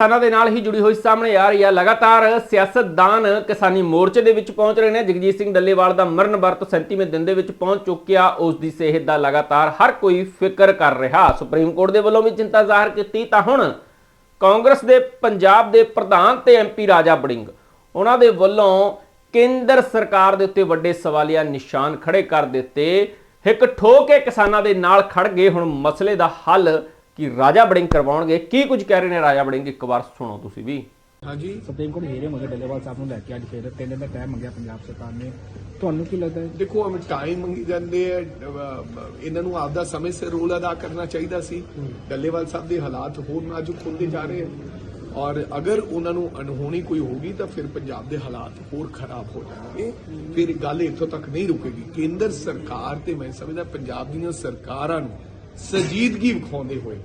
ਕਿਸਾਨਾਂ ਦੇ ਨਾਲ ਹੀ ਜੁੜੀ ਹੋਈ ਸਾਹਮਣੇ ਆ ਰਹੀ ਆ। ਲਗਾਤਾਰ ਸਿਆਸਤਦਾਨ ਕਿਸਾਨੀ ਮੋਰਚੇ ਦੇ ਵਿੱਚ ਪਹੁੰਚ ਰਹੇ ਨੇ। ਜਗਜੀਤ ਸਿੰਘ ਡੱਲੇਵਾਲ ਦਾ ਮਰਨ ਵਰਤ 37ਵੇਂ ਦਿਨ ਦੇ ਵਿੱਚ ਪਹੁੰਚ ਚੁੱਕਿਆ। ਉਸ ਦੀ ਸਿਹਤ ਦਾ ਲਗਾਤਾਰ ਹਰ ਕੋਈ ਫਿਕਰ ਕਰ ਰਿਹਾ। ਸੁਪਰੀਮ ਕੋਰਟ ਦੇ ਵੱਲੋਂ ਵੀ ਚਿੰਤਾ ਜ਼ਾਹਰ ਕੀਤੀ। ਤਾਂ ਹੁਣ ਕਾਂਗਰਸ ਦੇ ਪੰਜਾਬ ਦੇ ਪ੍ਰਧਾਨ ਤੇ ਐਮਪੀ ਰਾਜਾ ਬੜਿੰਗ ਉਹਨਾਂ ਦੇ ਵੱਲੋਂ ਕੇਂਦਰ ਸਰਕਾਰ ਦੇ ਉੱਤੇ ਵੱਡੇ ਸਵਾਲੀਆ ਨਿਸ਼ਾਨ ਖੜੇ ਕਰ ਦਿੱਤੇ। ਇੱਕ ਠੋਕੇ ਕਿਸਾਨਾਂ ਦੇ ਨਾਲ ਖੜ ਗਏ। ਹੁਣ ਮਸਲੇ ਦਾ ਹੱਲ ਕਿ ਰਾਜਾ ਬੜਿੰਗ ਕਰਵਾਉਣਗੇ। ਕੀ ਕੁਝ ਕਹਿ ਰਹੇ ਨੇ ਰਾਜਾ ਬੜਿੰਗ ਇੱਕ ਵਾਰ ਸੁਣੋ ਤੁਸੀਂ ਵੀ। ਹਾਂਜੀ। ਸੁਪਰੀਮ ਕੋਰਟ ਹੀਰੇ ਮੰਗੇ ਡੱਲੇਵਾਲ ਸਾਹਿਬ ਨੂੰ ਲੈ ਕੇ ਅੱਜ ਫਿਰ ਤਿੰਨ ਦਿਨ ਦਾ ਟਾਈਮ ਮੰਗਿਆ ਪੰਜਾਬ ਸਰਕਾਰ ਨੇ। ਤੁਹਾਨੂੰ ਕੀ ਲੱਗਦਾ ਹੈ? ਦੇਖੋ ਅਮ ਟਾਈਮ ਮੰਗੀ ਜਾਂਦੇ ਆ ਇਹਨਾਂ ਨੂੰ ਆਪਦਾ ਸਮੇਂ ਸਿਰ ਰੋਲ ਅਦਾ ਕਰਨਾ ਚਾਹੀਦਾ ਸੀ। ਡੱਲੇਵਾਲ ਸਾਹਿਬ ਦੇ ਹਾਲਾਤ ਹੋਰ ਨਾਜ਼ੁਕ ਹੁੰਦੇ ਜਾ ਰਹੇ ਹਨ ਔਰ ਅਗਰ ਉਹਨਾਂ ਨੂੰ ਅਣਹੋਣੀ ਕੋਈ ਹੋਗੀ ਤਾਂ ਫਿਰ ਪੰਜਾਬ ਦੇ ਹਾਲਾਤ ਹੋਰ ਖਰਾਬ ਹੋ ਜਾਣਗੇ। ਫਿਰ ਗੱਲ ਇੱਥੋਂ ਤੱਕ ਨਹੀਂ ਰੁਕੇਗੀ। ਕੇਂਦਰ ਸਰਕਾਰ ਤੇ ਮੈਂ ਸਮਝਦਾ ਪੰਜਾਬ ਦੀਆਂ ਸਰਕਾਰਾਂ ਨੂੰ ਸੰਜੀਦਗੀ ਵਿਖਾਉਂਦੇ ਹੋਏ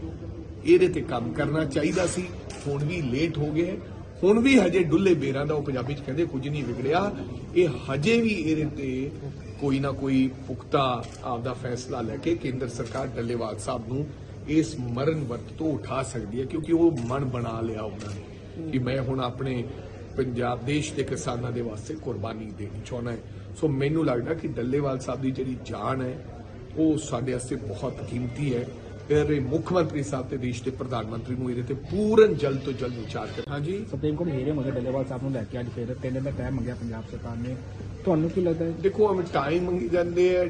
ਇਹਦੇ ਤੇ ਕੰਮ ਕਰਨਾ ਚਾਹੀਦਾ ਸੀ। ਹੁਣ ਵੀ ਲੇਟ ਹੋ ਗਏ ਹੁਣ ਵੀ ਹਜੇ ਡੁੱਲੇ ਬੇਰਾਂ ਦਾ ਉਹ ਪੰਜਾਬੀ ਚ ਕਹਿੰਦੇ ਕੁਝ ਨਹੀਂ ਵਿਗੜਿਆ। ਇਹ ਹਜੇ ਵੀ ਇਹਦੇ ਤੇ ਕੋਈ ਨਾ ਕੋਈ ਪੁਖਤਾ ਆਪਦਾ ਫੈਸਲਾ ਲੈ ਕੇ ਕੇਂਦਰ ਸਰਕਾਰ ਡੱਲੇਵਾਲ ਸਾਹਿਬ ਨੂੰ ਇਸ ਮਰਨ ਵਰਤ ਤੋਂ ਉਠਾ ਸਕਦੀ ਹੈ, ਕਿਉਂਕਿ ਉਹ ਮਨ ਬਣਾ ਲਿਆ ਉਹਨਾਂ ਨੇ ਕਿ ਮੈਂ ਹੁਣ ਆਪਣੇ ਪੰਜਾਬ ਦੇਸ਼ ਦੇ ਕਿਸਾਨਾਂ ਦੇ ਵਾਸਤੇ ਕੁਰਬਾਨੀ ਦੇਣੀ ਚਾਹੁੰਦਾ ਹੈ। ਸੋ ਮੈਨੂੰ ਲੱਗਦਾ ਕਿ ਡੱਲੇਵਾਲ ਸਾਹਿਬ ਦੀ ਜਿਹੜੀ ਜਾਨ ਹੈ ਉਹ ਸਾਡੇ ਵਾਸਤੇ ਬਹੁਤ ਕੀਮਤੀ ਹੈ। ਫਿਰ ਮੁੱਖ ਮੰਤਰੀ ਸਾਹਿਬ ਤੇ ਦੇਸ਼ ਦੇ ਪ੍ਰਧਾਨ ਮੰਤਰੀ ਨੂੰ ਇਹਦੇ ਤੇ ਪੂਰਨ ਜਲਦ ਤੋਂ ਜਲਦ ਵਿਚਾਰ ਕਰ ਹਾਂਜੀ? ਸੁਪਰੀਮ ਕੋਰਟ ਹੀਰੇ ਮੰਗੇ ਡੱਲੇਵਾਲ ਸਾਹਿਬ ਨੂੰ ਲੈ ਕੇ ਅੱਜ ਫਿਰ ਤਿੰਨ ਦਿਨ ਦਾ ਟਾਈਮ ਮੰਗਿਆ ਪੰਜਾਬ ਸਰਕਾਰ ਨੇ। ਤੁਹਾਨੂੰ ਕੀ ਲੱਗਦਾ ਹੈ? ਦੇਖੋ ਅਮ ਟਾਈਮ ਮੰਗੀ ਜਾਂਦੇ ਆ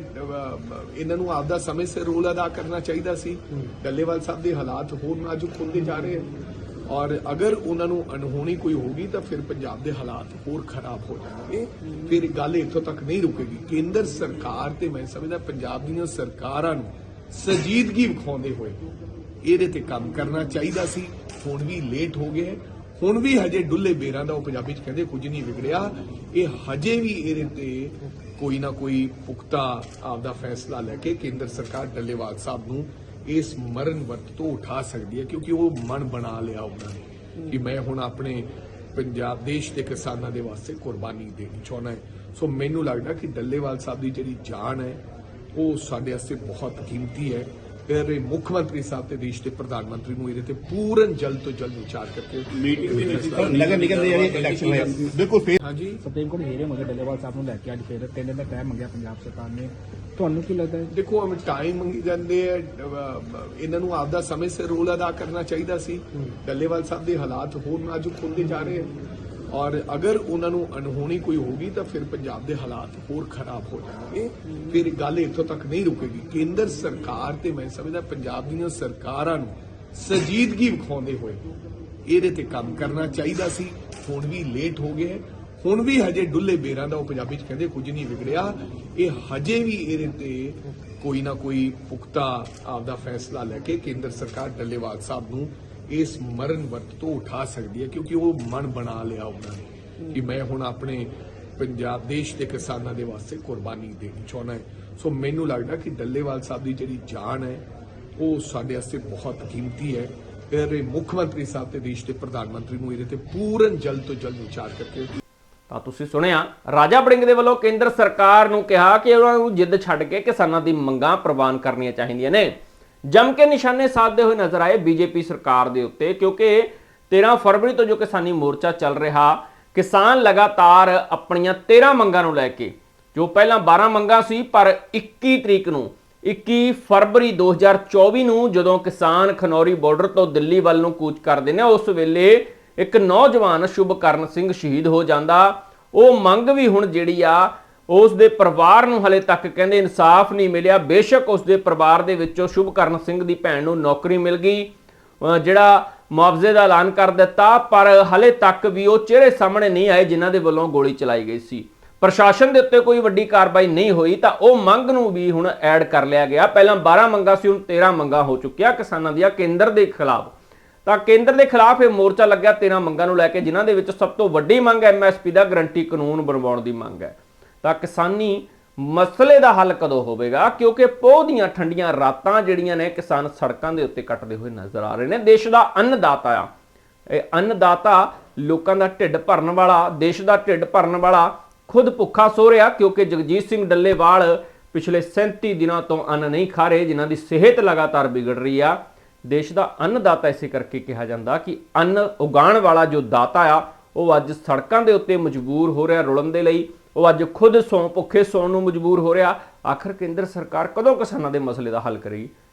ਇਹਨਾਂ ਨੂੰ ਆਪਦਾ ਸਮੇਂ ਸਿਰ ਰੋਲ ਅਦਾ ਕਰਨਾ ਚਾਹੀਦਾ ਸੀ। ਡੱਲੇਵਾਲ ਸਾਹਿਬ ਦੇ ਹਾਲਾਤ ਹੋਰ ਨਾਜ਼ੁਕ ਹੁੰਦੇ ਜਾ ਰਹੇ ਹਨ ਔਰ ਅਗਰ ਉਹਨਾਂ ਨੂੰ ਅਣਹੋਣੀ ਕੋਈ ਹੋਗੀ ਤਾਂ ਫਿਰ ਪੰਜਾਬ ਦੇ ਹਾਲਾਤ ਹੋਰ ਖਰਾਬ ਹੋ ਜਾਣਗੇ। ਫਿਰ ਗੱਲ ਇੱਥੋਂ ਤੱਕ ਨਹੀਂ ਰੁਕੇਗੀ। ਕੇਂਦਰ ਸਰਕਾਰ ਤੇ ਮੈਂ ਸਮਝਦਾ ਪੰਜਾਬ ਦੀਆਂ ਸਰਕਾਰਾਂ ਨੂੰ ਸੰਜੀਦਗੀ ਵਿਖਾਉਂਦੇ ਹੋਏ ਇਹਦੇ ਤੇ ਕੰਮ ਕਰਨਾ ਚਾਹੀਦਾ ਸੀ। ਹੁਣ ਵੀ ਲੇਟ ਹੋ ਗਏ ਹੁਣ ਵੀ ਹਜੇ ਡੁੱਲੇ ਬੇਰਾਂ ਦਾ ਉਹ ਪੰਜਾਬੀ ਚ ਕਹਿੰਦੇ ਕੁਝ ਨਹੀਂ ਵਿਗੜਿਆ। ਇਹ ਹਜੇ ਵੀ ਇਹਦੇ ਤੇ ਕੋਈ ਨਾ ਕੋਈ ਪੁਖਤਾ ਆਪਦਾ ਫੈਸਲਾ ਲੈ ਕੇ ਕੇਂਦਰ ਸਰਕਾਰ ਡੱਲੇਵਾਲ ਸਾਹਿਬ ਨੂੰ ਇਸ ਮਰਨ ਵਰਤ ਤੋਂ ਉਠਾ ਸਕਦੀ ਹੈ, ਕਿਉਂਕਿ ਉਹ ਮਨ ਬਣਾ ਲਿਆ ਉਹਨਾਂ ਨੇ ਕਿ ਮੈਂ ਹੁਣ ਆਪਣੇ ਪੰਜਾਬ ਦੇਸ਼ ਦੇ ਕਿਸਾਨਾਂ ਦੇ ਵਾਸਤੇ ਕੁਰਬਾਨੀ ਦੇਣੀ ਚਾਹੁੰਦਾ ਹੈ। ਸੋ ਮੈਨੂੰ ਲੱਗਦਾ ਕਿ ਡੱਲੇਵਾਲ ਸਾਹਿਬ ਦੀ ਜਿਹੜੀ ਜਾਨ ਹੈ, ਉਹ ਸਾਡੇ ਵਾਸਤੇ ਬਹੁਤ ਕੀਮਤੀ ਹੈ। ਫਿਰ ਮੁੱਖ ਮੰਤਰੀ ਸਾਹਿਬ ਤੇ ਦੇਸ਼ ਦੇ ਪ੍ਰਧਾਨ ਮੰਤਰੀ ਨੂੰ ਇਹਦੇ ਤੇ ਪੂਰਨ ਜਲਦ ਤੋਂ ਜਲਦ ਵਿਚਾਰ ਕਰਕੇ ਮੀਟਿੰਗ ਦੇ ਵਿੱਚ ਨਗਰ ਨਿਗਮ ਦੇ ਜਿਹੜੇ ਇਲੈਕਸ਼ਨ ਹੋਇਆ। ਬਿਲਕੁਲ ਫੇਰ ਹਾਂਜੀ। ਸੁਪਰੀਮ ਕੋਰਟ ਹੀਰੇ ਮੰਗੇ ਡੱਲੇਵਾਲ ਸਾਹਿਬ ਨੂੰ ਲੈ ਕੇ ਅੱਜ ਫਿਰ ਤਿੰਨ ਦਿਨ ਦਾ ਟਾਈਮ ਮੰਗਿਆ ਪੰਜਾਬ ਸਰਕਾਰ ਨੇ। ਤੁਹਾਨੂੰ ਕੀ ਲੱਗਦਾ ਹੈ? ਦੇਖੋ ਅਮ ਟਾਈਮ ਮੰਗੀ ਜਾਂਦੇ ਆ ਇਹਨਾਂ ਨੂੰ ਆਪਦਾ ਸਮੇਂ ਸਿਰ ਰੋਲ ਅਦਾ ਕਰਨਾ ਚਾਹੀਦਾ ਸੀ। ਡੱਲੇਵਾਲ ਸਾਹਿਬ ਦੇ ਹਾਲਾਤ ਹੋਰ ਨਾਜ਼ੁਕ ਹੁੰਦੇ ਜਾ ਰਹੇ ਹਨ ਔਰ ਅਗਰ ਉਹਨਾਂ ਨੂੰ ਅਣਹੋਣੀ ਕੋਈ ਹੋਗੀ ਤਾਂ ਫਿਰ ਪੰਜਾਬ ਦੇ ਹਾਲਾਤ ਹੋਰ ਖਰਾਬ ਹੋ ਜਾਣਗੇ। ਫਿਰ ਗੱਲ ਇੱਥੋਂ ਤੱਕ ਨਹੀਂ ਰੁਕੇਗੀ। ਕੇਂਦਰ ਸਰਕਾਰ ਤੇ ਮੈਂ ਸਮਝਦਾ ਪੰਜਾਬ ਦੀਆਂ ਸਰਕਾਰਾਂ ਨੂੰ ਸੰਜੀਦਗੀ ਵਿਖਾਉਂਦੇ ਹੋਏ ਇਹਦੇ ਤੇ ਕੰਮ ਕਰਨਾ ਚਾਹੀਦਾ ਸੀ। ਹੁਣ ਵੀ ਲੇਟ ਹੋ ਗਏ ਹੁਣ ਵੀ ਹਜੇ ਡੁੱਲੇ ਬੇਰਾਂ ਦਾ ਉਹ ਪੰਜਾਬੀ ਚ ਕਹਿੰਦੇ ਕੁਝ ਨਹੀਂ ਵਿਗੜਿਆ। ਇਹ ਹਜੇ ਵੀ ਇਹਦੇ ਤੇ ਕੋਈ ਨਾ ਕੋਈ ਪੁਖਤਾ ਆਪਦਾ ਫੈਸਲਾ ਲੈ ਕੇ ਕੇਂਦਰ ਸਰਕਾਰ ਡੱਲੇਵਾਲ ਸਾਹਿਬ ਨੂੰ ਇਸ ਮਰਨ ਵਰਤ ਤੋਂ ਉਠਾ ਸਕਦੀ ਹੈ, ਕਿਉਂਕਿ ਉਹ ਮਨ ਬਣਾ ਲਿਆ ਉਹਨਾਂ ਨੇ ਕਿ ਮੈਂ ਹੁਣ ਆਪਣੇ ਪੰਜਾਬ ਦੇਸ਼ ਦੇ ਕਿਸਾਨਾਂ ਦੇ ਵਾਸਤੇ ਕੁਰਬਾਨੀ ਦੇਣੀ ਚਾਹੁੰਦਾ ਹੈ। ਸੋ ਮੈਨੂੰ ਲੱਗਦਾ ਕਿ ਡੱਲੇਵਾਲ ਸਾਹਿਬ ਦੀ ਜਿਹੜੀ ਜਾਨ ਹੈ, ਉਹ ਸਾਡੇ ਵਾਸਤੇ ਬਹੁਤ ਕੀਮਤੀ ਹੈ। ਫਿਰ ਮੁੱਖ ਮੰਤਰੀ ਸਾਹਿਬ ਤੇ ਦੇਸ਼ ਦੇ ਪ੍ਰਧਾਨ ਮੰਤਰੀ ਨੂੰ ਇਹਦੇ ਤੇ ਪੂਰਨ ਜਲਦ ਤੋਂ ਜਲਦ ਵਿਚਾਰ ਕਰਕੇ ਤਾਂ ਤੁਸੀਂ ਸੁਣਿਆ, ਰਾਜਾ ਬੜਿੰਗ ਦੇ ਵੱਲੋਂ ਕੇਂਦਰ ਸਰਕਾਰ ਨੂੰ ਕਿਹਾ ਕਿ ਉਹਨਾਂ ਨੂੰ ਜਿੱਦ ਛੱਡ ਕੇ ਕਿਸਾਨਾਂ ਦੀ ਮੰਗਾਂ ਪ੍ਰਵਾਨ ਕਰਨੀਆਂ ਚਾਹੀਦੀਆਂ ਨੇ। ਜੰਮ ਕੇ ਨਿਸ਼ਾਨੇ ਸਾਧਦੇ ਹੋਏ ਨਜ਼ਰ ਆਏ ਬੀਜੇਪੀ ਸਰਕਾਰ ਦੇ ਉੱਤੇ, ਕਿਉਂਕਿ 13 ਫਰਵਰੀ ਤੋਂ ਜੋ ਕਿਸਾਨੀ ਮੋਰਚਾ ਚੱਲ ਰਿਹਾ, ਕਿਸਾਨ ਲਗਾਤਾਰ ਆਪਣੀਆਂ 13 ਮੰਗਾਂ ਨੂੰ ਲੈ ਕੇ, ਜੋ ਪਹਿਲਾਂ 12 ਮੰਗਾਂ ਸੀ, ਪਰ 21 ਤਰੀਕ ਨੂੰ 21 ਫਰਵਰੀ 2024 ਨੂੰ ਜਦੋਂ ਕਿਸਾਨ ਖਨੌਰੀ ਬਾਰਡਰ ਤੋਂ ਦਿੱਲੀ ਵੱਲ ਨੂੰ ਕੂਚ ਕਰਦੇ ਨੇ, ਉਸ ਵੇਲੇ ਇੱਕ ਨੌਜਵਾਨ ਸ਼ੁਭਕਰਨ ਸਿੰਘ ਸ਼ਹੀਦ ਹੋ ਜਾਂਦਾ। ਉਹ ਮੰਗ ਵੀ ਹੁਣ ਜਿਹੜੀ ਆ ਉਸ ਦੇ ਪਰਿਵਾਰ ਨੂੰ ਹਲੇ ਤੱਕ ਕਹਿੰਦੇ ਇਨਸਾਫ ਨਹੀਂ ਮਿਲਿਆ। ਬੇਸ਼ੱਕ ਉਸ ਦੇ ਪਰਿਵਾਰ ਦੇ ਵਿੱਚੋਂ ਸ਼ੁਭਕਰਨ ਸਿੰਘ ਦੀ ਭੈਣ ਨੂੰ ਨੌਕਰੀ ਮਿਲ ਗਈ ਜਿਹੜਾ ਮੁਆਵਜ਼ੇ ਦਾ ਐਲਾਨ ਕਰ ਦਿੱਤਾ, ਪਰ ਹਲੇ ਤੱਕ ਵੀ ਉਹ ਚਿਹਰੇ ਸਾਹਮਣੇ ਨਹੀਂ ਆਏ ਜਿਨ੍ਹਾਂ ਦੇ ਵੱਲੋਂ ਗੋਲੀ ਚਲਾਈ ਗਈ ਸੀ। ਪ੍ਰਸ਼ਾਸਨ ਦੇ ਉੱਤੇ ਕੋਈ ਵੱਡੀ ਕਾਰਵਾਈ ਨਹੀਂ ਹੋਈ ਤਾਂ ਉਹ ਮੰਗ ਨੂੰ ਵੀ ਹੁਣ ਐਡ ਕਰ ਲਿਆ ਗਿਆ। ਪਹਿਲਾਂ 12 ਮੰਗਾਂ ਸੀ, ਹੁਣ 13 ਮੰਗਾਂ ਹੋ ਚੁੱਕਿਆ ਕਿਸਾਨਾਂ ਦੀਆਂ ਕੇਂਦਰ ਦੇ ਖਿਲਾਫ। ਤਾਂ ਕੇਂਦਰ ਦੇ ਖਿਲਾਫ ਇਹ ਮੋਰਚਾ ਲੱਗਿਆ 13 ਮੰਗਾਂ ਨੂੰ ਲੈ ਕੇ, ਜਿਨ੍ਹਾਂ ਦੇ ਵਿੱਚ ਸਭ ਤੋਂ ਵੱਡੀ ਮੰਗ ਐਮਐਸਪੀ ਦਾ ਗਰੰਟੀ ਕਾਨੂੰਨ ਬਣਵਾਉਣ ਦੀ ਮੰਗ ਹੈ। ਤਾਂ ਕਿਸਾਨੀ ਮਸਲੇ ਦਾ ਹੱਲ ਕਦੋਂ ਹੋਵੇਗਾ? ਕਿਉਂਕਿ ਪੋਹ ਦੀਆਂ ਠੰਡੀਆਂ ਰਾਤਾਂ ਜਿਹੜੀਆਂ ਨੇ ਕਿਸਾਨ ਸੜਕਾਂ ਦੇ ਉੱਤੇ ਕੱਟਦੇ ਹੋਏ ਨਜ਼ਰ ਆ ਰਹੇ ਨੇ। ਦੇਸ਼ ਦਾ ਅੰਨਦਾਤਾ ਆ। ਇਹ ਅੰਨਦਾਤਾ ਲੋਕਾਂ ਦਾ ਢਿੱਡ ਭਰਨ ਵਾਲਾ, ਦੇਸ਼ ਦਾ ਢਿੱਡ ਭਰਨ ਵਾਲਾ ਖੁਦ ਭੁੱਖਾ ਸੋ ਰਿਹਾ, ਕਿਉਂਕਿ ਜਗਜੀਤ ਸਿੰਘ ਡੱਲੇਵਾਲ ਪਿਛਲੇ 37 ਦਿਨਾਂ ਤੋਂ ਅੰਨ ਨਹੀਂ ਖਾ ਰਹੇ, ਜਿਨ੍ਹਾਂ ਦੀ ਸਿਹਤ ਲਗਾਤਾਰ ਵਿਗੜ ਰਹੀ ਆ। ਦੇਸ਼ ਦਾ ਅੰਨਦਾਤਾ ਇਸੇ ਕਰਕੇ ਕਿਹਾ ਜਾਂਦਾ ਕਿ ਅੰਨ ਉਗਾਉਣ ਵਾਲਾ ਜੋ ਦਾਤਾ ਆ, ਉਹ ਅੱਜ ਸੜਕਾਂ ਦੇ ਉੱਤੇ ਮਜਬੂਰ ਹੋ ਰਿਹਾ ਰੁਲਣ ਦੇ ਲਈ। ਉਹ ਅੱਜ ਖੁਦ ਸੌਂ, ਭੁੱਖੇ ਸੌਣ ਨੂੰ ਮਜਬੂਰ ਹੋ ਰਿਹਾ। ਆਖਰ ਕੇਂਦਰ ਸਰਕਾਰ ਕਦੋਂ ਕਿਸਾਨਾਂ ਦੇ ਮਸਲੇ ਦਾ ਹੱਲ ਕਰੇਗੀ?